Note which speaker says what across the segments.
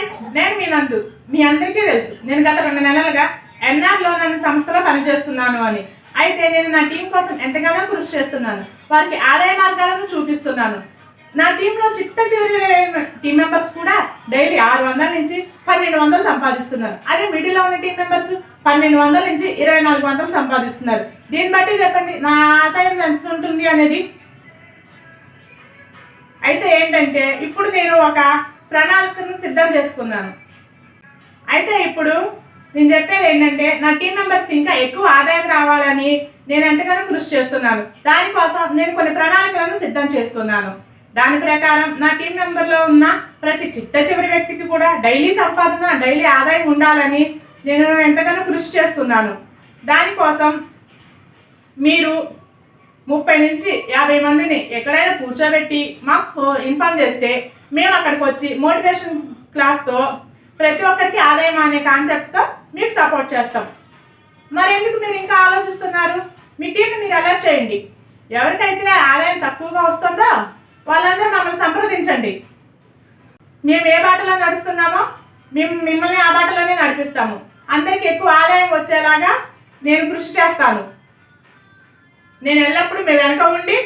Speaker 1: Friends నేను మీ నందు మీ అందరికీ తెలుసు. నేను గత రెండు నెలలుగా ఎన్ఆర్ లోన్ అనే సంస్థలో పనిచేస్తున్నాను అని. అయితే నేను నా టీం కోసం ఎంతగానో కృషి చేస్తున్నాను. వారికి ఆదాయ మార్గాలను చూపిస్తున్నాను. నా టీంలో చిట్ట చివరి టీం మెంబర్స్ కూడా డైలీ ఆరు వందల నుంచి పన్నెండు వందలు సంపాదిస్తున్నారు. అదే మిడిల్లో ఉన్న టీం మెంబర్స్ పన్నెండు వందల నుంచి ఇరవై నాలుగు వందలు సంపాదిస్తున్నారు. దీన్ని బట్టి చెప్పండి నా ఆదాయం ఎంత ఉంటుంది అనేది? అయితే ఏంటంటే ఇప్పుడు నేను ఒక ప్రణాళికను సిద్ధం చేసుకున్నాను. అయితే ఇప్పుడు నేను చెప్పేది ఏంటంటే నా టీం మెంబర్స్ ఇంకా ఎక్కువ ఆదాయం రావాలని నేను ఎంతగానో కృషి చేస్తున్నాను. దానికోసం నేను కొన్ని ప్రణాళికలను సిద్ధం చేస్తున్నాను. దాని ప్రకారం నా టీం మెంబర్లో ఉన్న ప్రతి చిట్ట చివరి వ్యక్తికి కూడా డైలీ సంపాదన డైలీ ఆదాయం ఉండాలని నేను ఎంతగానో కృషి చేస్తున్నాను. దానికోసం మీరు ముప్పై నుంచి యాభై మందిని ఎక్కడైనా కూర్చోబెట్టి మాకు ఇన్ఫార్మ్ చేస్తే మేము అక్కడికి వచ్చి మోటివేషన్ క్లాస్తో ప్రతి ఒక్కరికి ఆదాయం అనే కాన్సెప్ట్తో మీకు సపోర్ట్ చేస్తాం. మరి ఎందుకు మీరు ఇంకా ఆలోచిస్తున్నారు? మీ టీంని మీరు అలర్ట్ చేయండి. ఎవరికైతే ఆదాయం తక్కువగా వస్తుందో వాళ్ళందరూ మమ్మల్ని సంప్రదించండి. మేము ఏ బాటలో నడుస్తున్నామో మేము మిమ్మల్ని ఆ బాటలోనే నడిపిస్తాము. అందరికి ఎక్కువ ఆదాయం వచ్చేలాగా నేను కృషి చేస్తాను. నేను ఎల్లప్పుడూ మీ వెనక ఉండి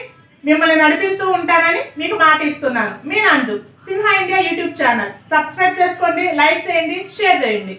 Speaker 1: మిమ్మల్ని నడిపిస్తూ ఉంటానని మీకు మాట ఇస్తున్నాను. మీ Nandu Simha India YouTube channel. Subscribe చేసుకోండి లైక్ చేయండి షేర్ చేయండి.